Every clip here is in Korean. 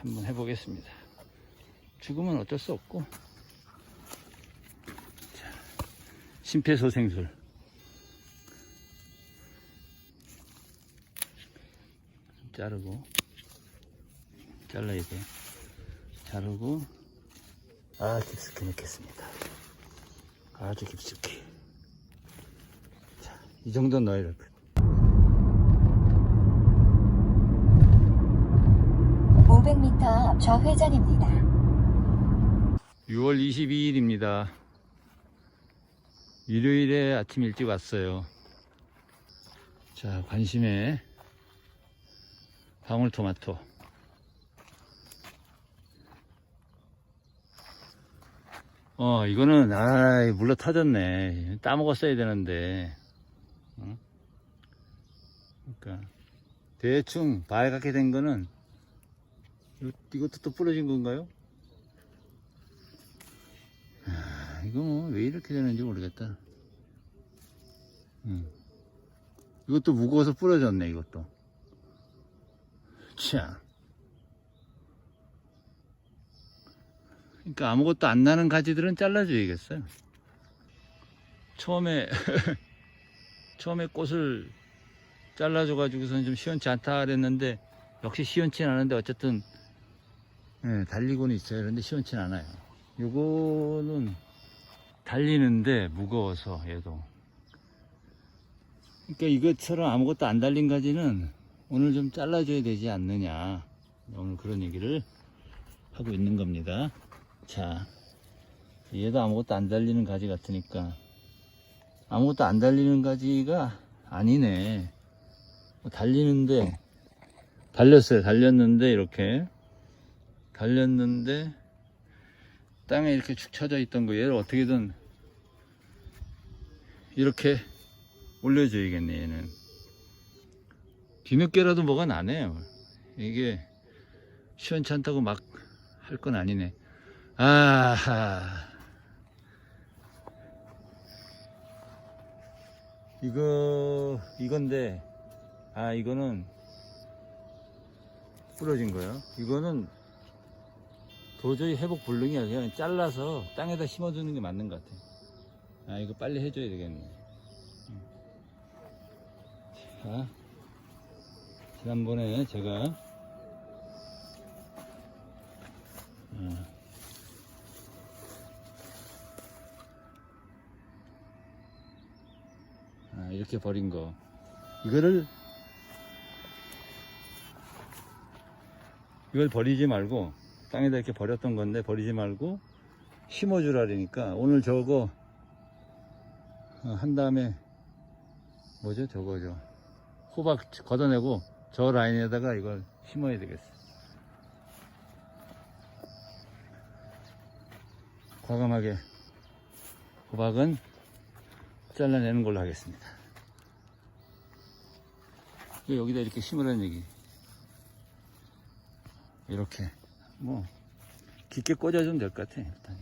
한번 해보겠습니다. 죽으면 어쩔 수 없고. 자, 심폐소생술. 자르고, 잘라야 돼. 자르고, 아, 깊숙이 넣겠습니다. 아주 깊숙이. 자, 이 정도 넣어야 될 거예요. 500m 앞 좌회전입니다. 6월 22일입니다. 일요일에 아침 일찍 왔어요. 자, 관심의 방울토마토. 어, 이거는, 아 물러 터졌네. 따먹었어야 되는데. 어? 그러니까, 대충 발갛게 된 거는, 이- 이것도 또 부러진 건가요? 아, 이거 뭐 왜 이렇게 되는지 모르겠다. 음. 이것도 무거워서 부러졌네, 이것도. 참. 그러니까 아무것도 안 나는 가지들은 잘라줘야겠어요. 처음에, 처음에 꽃을 잘라줘가지고선 좀 시원치 않다 그랬는데, 역시 시원치 는 않은데, 어쨌든, 예, 달리고는 있어요. 그런데 시원치는 않아요. 요거는 달리는데 무거워서 얘도. 그러니까 이것처럼 아무것도 안 달린 가지는 오늘 좀 잘라줘야 되지 않느냐. 오늘 그런 얘기를 하고 있는 겁니다. 자, 얘도 아무것도 안 달리는 가지 같으니까 아무것도 안 달리는 가지가 아니네. 뭐 달리는데 달렸어요. 달렸는데 이렇게 달렸는데 땅에 이렇게 축 처져 있던 거 얘를 어떻게든 이렇게 올려줘야겠네 얘는. 뒤늦게라도 뭐가 나네요. 이게 시원찮다고 막 할 건 아니네. 아하. 이거 이건데 아 이거는 부러진 거예요? 이거는 도저히 회복 불능이야. 그냥 잘라서 땅에다 심어주는 게 맞는 것 같아. 아, 이거 빨리 해줘야 되겠네. 음. 자, 지난번에 제가, 어, 아, 이렇게 버린 거. 이거를, 이걸 버리지 말고, 땅에다 이렇게 버렸던 건데 버리지 말고 심어주라니까. 오늘 저거 어, 한 다음에 뭐죠? 저거죠. 호박 걷어내고 저 라인에다가 이걸 심어야 되겠어. 과감하게 호박은 잘라내는 걸로 하겠습니다. 여기다 이렇게 심으라는 얘기. 이렇게 뭐 깊게 꽂아주면 될 것 같아 일단.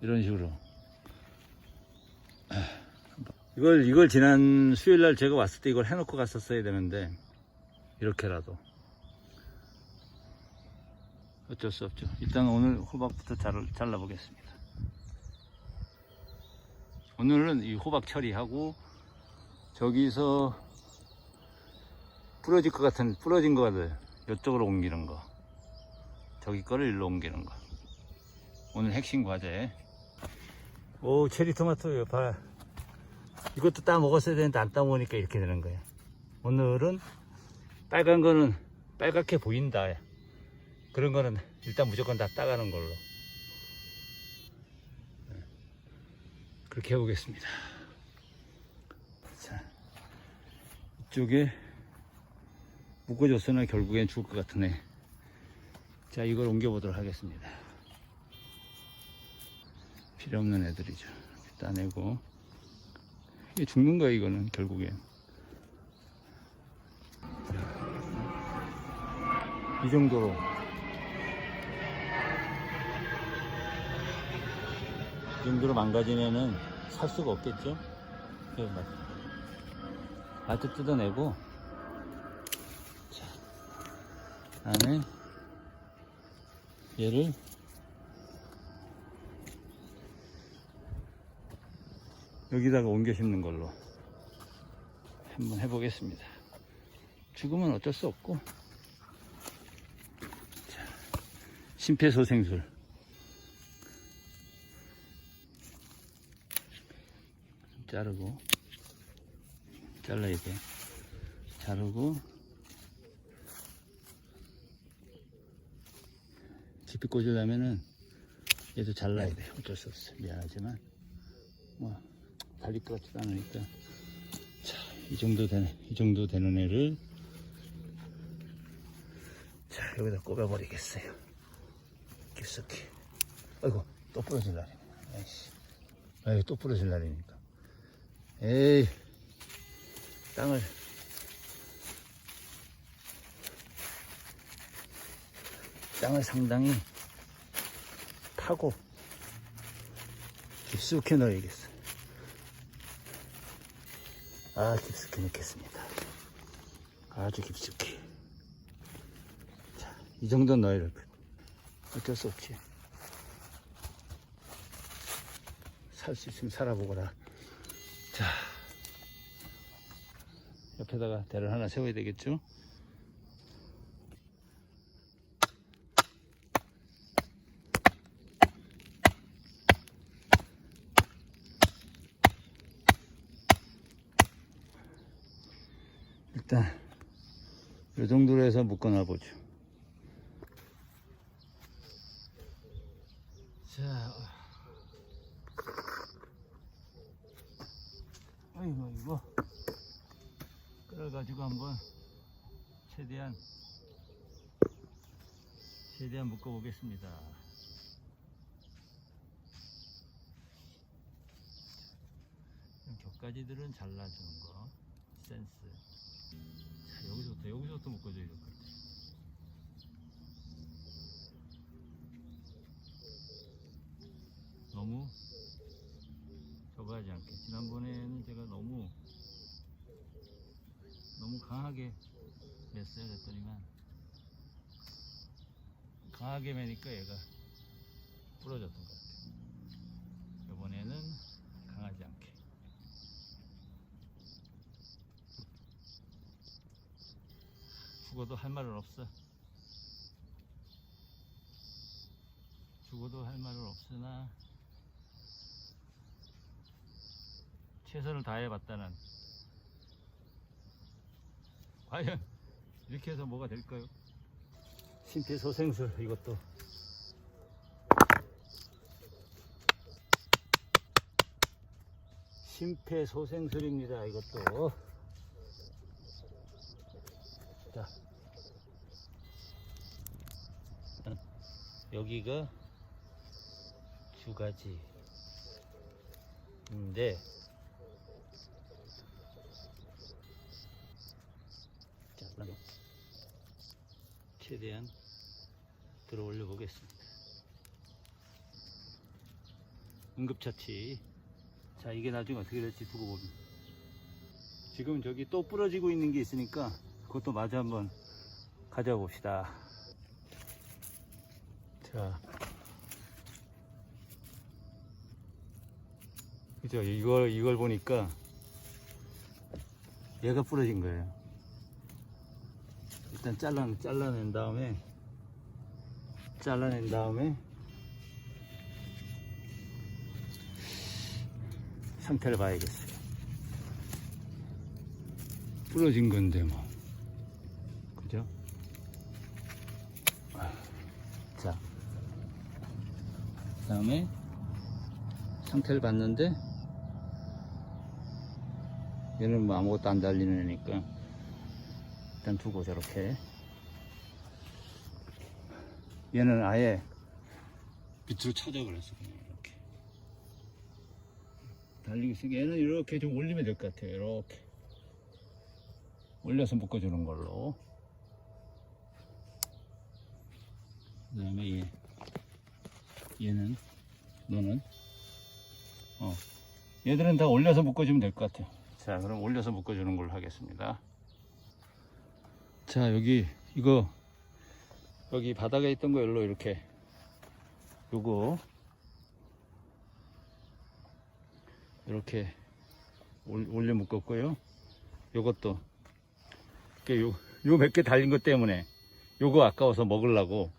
이런 식으로. 아, 이걸 이걸 지난 수요일 날 제가 왔을 때 이걸 해놓고 갔었어야 되는데 이렇게라도. 어쩔 수 없죠. 일단 오늘 호박부터 잘, 잘라 보겠습니다. 오늘은 이 호박 처리하고 저기서 부러질 것 같은 부러진 거를 이쪽으로 옮기는 거. 저기 거를 일로 옮기는 거. 오늘 핵심 과제. 오 체리 토마토 봐. 이것도 따 먹었어야 되는데 안 따 먹으니까 이렇게 되는 거야. 오늘은 빨간 거는 빨갛게 보인다. 그런 거는 일단 무조건 다 따가는 걸로. 네. 그렇게 해보겠습니다. 자 이쪽에 묶어줬으나 결국엔 죽을 것 같으네. 자, 이걸 옮겨보도록 하겠습니다. 필요 없는 애들이죠. 따내고. 이게 죽는 거야, 이거는, 결국엔. 이 정도로. 이 정도로 망가지면은 살 수가 없겠죠? 네, 맞- 아주 뜯어내고, 다음에 얘를 여기다가 옮겨 심는 걸로 한번 해보겠습니다. 죽으면 어쩔 수 없고. 자, 심폐소생술. 자르고 잘라야 돼. 자르고 깊이 꽂으려면은 얘도 잘라야 돼. 어쩔 수 없어 미안하지만 뭐 달릴 것 같지도 않으니까. 자 이 정도 되는 이 정도 되는 애를 자 여기다 꼽아 버리겠어요. 깊숙이. 아이고 또 부러질 날이네. 아이씨. 아이 또 부러질 날이니까. 에이. 땅을 땅을 상당히 파고 깊숙이 넣어야겠어. 아, 깊숙이 넣겠습니다. 아주 깊숙이. 자, 이 정도 넣어야 될. 어쩔 수 없지. 살 수 있으면 살아보거라. 자, 옆에다가 대를 하나 세워야 되겠죠? 일단 이 정도로 해서 묶어놔 보죠. 자, 아이고 이거 끌어가지고 한번 최대한 최대한 묶어 보겠습니다. 이런 격가지들은 잘라주는 거 센스. 자, 여기서부터 여기서부터 묶어줘야 될 것 같아. 너무 저거 하지 않게. 지난번에는 제가 너무 너무 강하게 맸어요. 그랬더니만 강하게 매니까 얘가 부러졌던 것 같아요. 이번에는 강하지 않게. 죽어도 할 말은 없어. 죽어도 할 말은 없으나 최선을 다해봤다는 과연 이렇게 해서 뭐가 될까요? 심폐소생술 이것도 심폐소생술입니다 이것도 자 여기가 주가지인데 자 그럼 최대한 들어 올려 보겠습니다. 응급처치. 자 이게 나중에 어떻게 될지 두고 보면 지금 저기 또 부러지고 있는 게 있으니까 그것도 마저 한번 가져봅시다 자 그죠? 이걸 이걸 보니까 얘가 부러진 거예요. 일단 잘라 잘라낸 다음에 잘라낸 다음에 상태를 봐야겠어요. 부러진 건데 뭐. 그죠? 아, 자. 그 다음에 상태를 봤는데 얘는 뭐 아무것도 안 달리는 애니까 일단 두고 저렇게. 얘는 아예 밑으로 쳐져버렸어 그냥 이렇게. 달리고 있으니까 얘는 이렇게 좀 올리면 될 것 같아요. 이렇게. 올려서 묶어주는 걸로. 그 다음에 얘 얘는 너는? 어. 얘들은 다 올려서 묶어주면 될 것 같아요. 자 그럼 올려서 묶어주는 걸로 하겠습니다. 자 여기 이거 여기 바닥에 있던 거 일로 이렇게 요거 이렇게 올- 올려 묶었고요. 요것도 요요몇 개 달린 것 때문에 요거 아까워서 먹으려고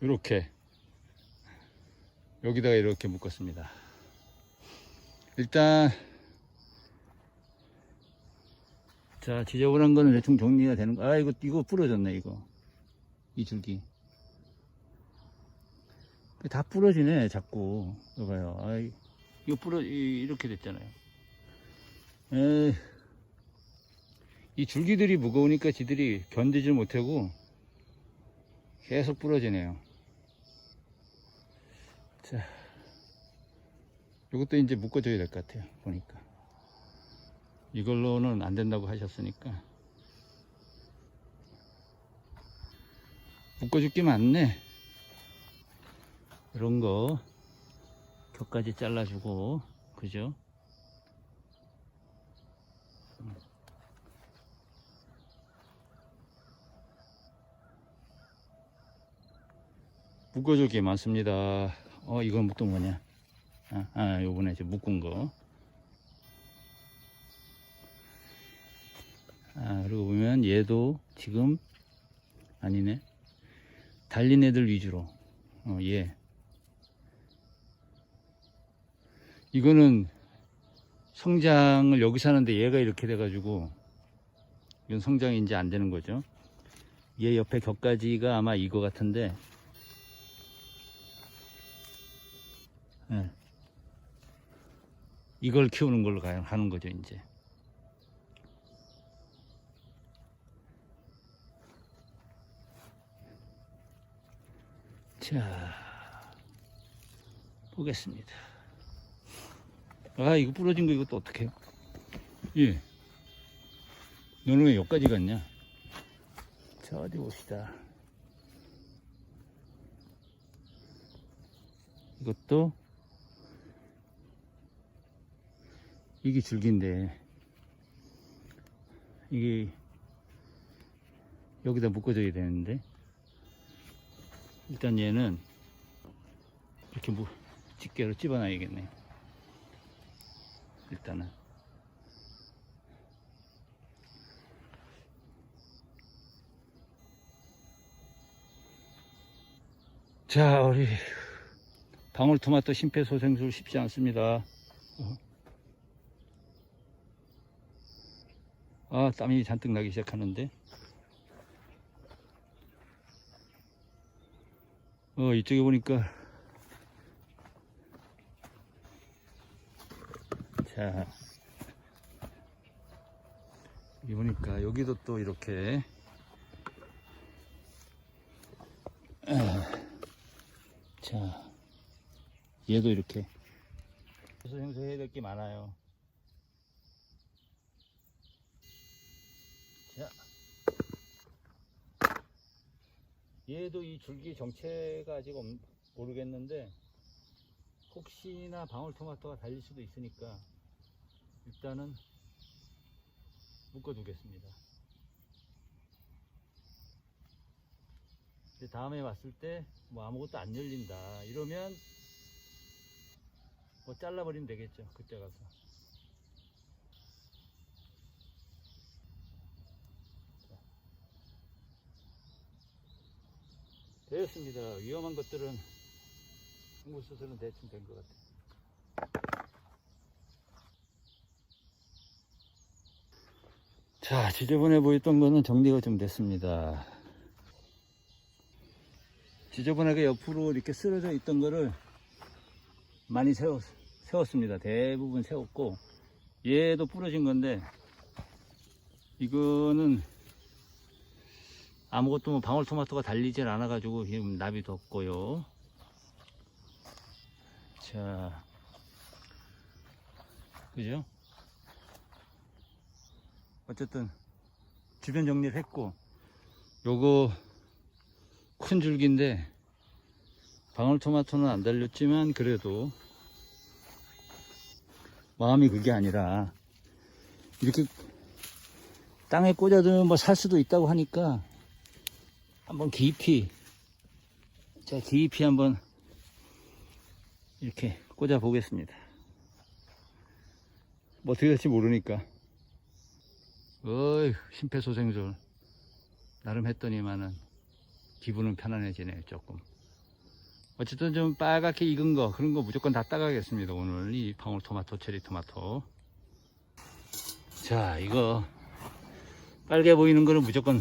이렇게 여기다가 이렇게 묶었습니다. 일단 자 지저분한 거는 대충 정리가 되는 거. 아 이거 이거 부러졌네 이거 이 줄기 다 부러지네 자꾸 봐요. 아 이거 부러 이- 이렇게 됐잖아요. 에이, 이 줄기들이 무거우니까 지들이 견디질 못하고 계속 부러지네요. 자, 이것도 이제 묶어줘야 될 것 같아요. 보니까. 이걸로는 안 된다고 하셨으니까. 묶어줄 게 많네. 이런 거 격까지 잘라주고, 그죠? 묶어줄 게 많습니다. 어, 이건 또 뭐냐? 아, 아 요번에 이제 묶은 거. 아, 그리고 보면 얘도 지금 아니네. 달린 애들 위주로. 어, 얘. 이거는 성장을 여기서 하는데 얘가 이렇게 돼 가지고 이건 성장이 이제 안 되는 거죠. 얘 옆에 격가지가 아마 이거 같은데 예. 이걸 키우는 걸로 가- 가는 거죠, 이제. 자, 보겠습니다. 아, 이거 부러진 거 이것도 어떡해? 예. 너는 왜 여기까지 갔냐? 자, 어디 봅시다. 이것도 이게 줄기인데 이게 여기다 묶어줘야 되는데 일단 얘는 이렇게 뭐 집게로 집어놔야겠네. 일단은. 자 우리 방울토마토 심폐소생술 쉽지 않습니다 아, 땀이 잔뜩 나기 시작하는데. 어, 이쪽에 보니까. 자. 여기 보니까 여기도 또 이렇게. 아, 자. 얘도 이렇게. 생소해야 될 게 많아요. 자. 얘도 이 줄기 정체가 아직 없- 모르겠는데 혹시나 방울토마토가 달릴 수도 있으니까 일단은 묶어 두겠습니다. 이제 다음에 왔을 때 뭐 아무것도 안 열린다 이러면 뭐 잘라버리면 되겠죠 그때 가서 되었습니다. 위험한 것들은 식물 수술은 대충 된 것 같아요. 자, 지저분해 보였던 거는 정리가 좀 됐습니다. 지저분하게 옆으로 이렇게 쓰러져 있던 거를 많이 세웠, 세웠습니다. 대부분 세웠고, 얘도 부러진 건데, 이거는 아무것도 뭐 방울토마토가 달리질 않아 가지고 지금 납이 덥고요. 자, 그죠? 어쨌든 주변 정리를 했고, 요거 큰 줄기인데 방울토마토는 안 달렸지만 그래도 마음이 그게 아니라 이렇게 땅에 꽂아두면 뭐 살 수도 있다고 하니까 한번 깊이 자, DEP 한번 이렇게 꽂아 보겠습니다. 뭐 어떻게 될지 모르니까. 어이, 심폐소생술. 나름 했더니만은 기분은 편안해지네요, 조금. 어쨌든 좀 빨갛게 익은 거, 그런 거 무조건 다 따가겠습니다, 오늘. 이 방울토마토, 체리토마토. 자, 이거, 빨개 보이는 거는 무조건,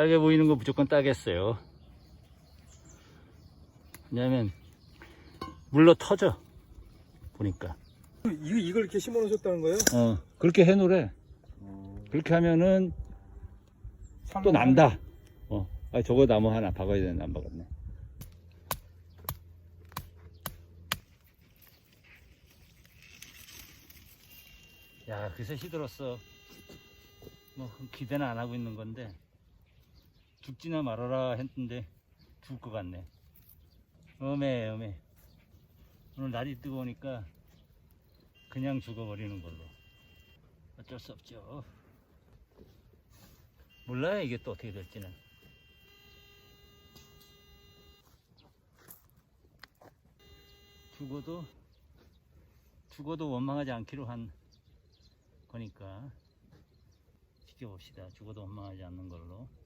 빨개 보이는 거 무조건 따겠어요. 왜냐면, 물로 터져. 보니까. 이거 이걸 이렇게 심어 놓으셨다는 거예요? 어, 그렇게 해 놓으래. 그렇게 하면은 또 난다. 어, 아, 저거 나무 하나 박아야 되는데 안 박았네. 야, 그새 시들었어. 뭐, 기대는 안 하고 있는 건데, 죽지나 말아라 했는데, 죽을 것 같네. 어메, 어메. 오늘 날이 뜨거우니까, 그냥 죽어버리는 걸로. 어쩔 수 없죠. 몰라요, 이게 또 어떻게 될지는. 죽어도, 죽어도 원망하지 않기로 한 거니까, 지켜봅시다. 죽어도 원망하지 않는 걸로.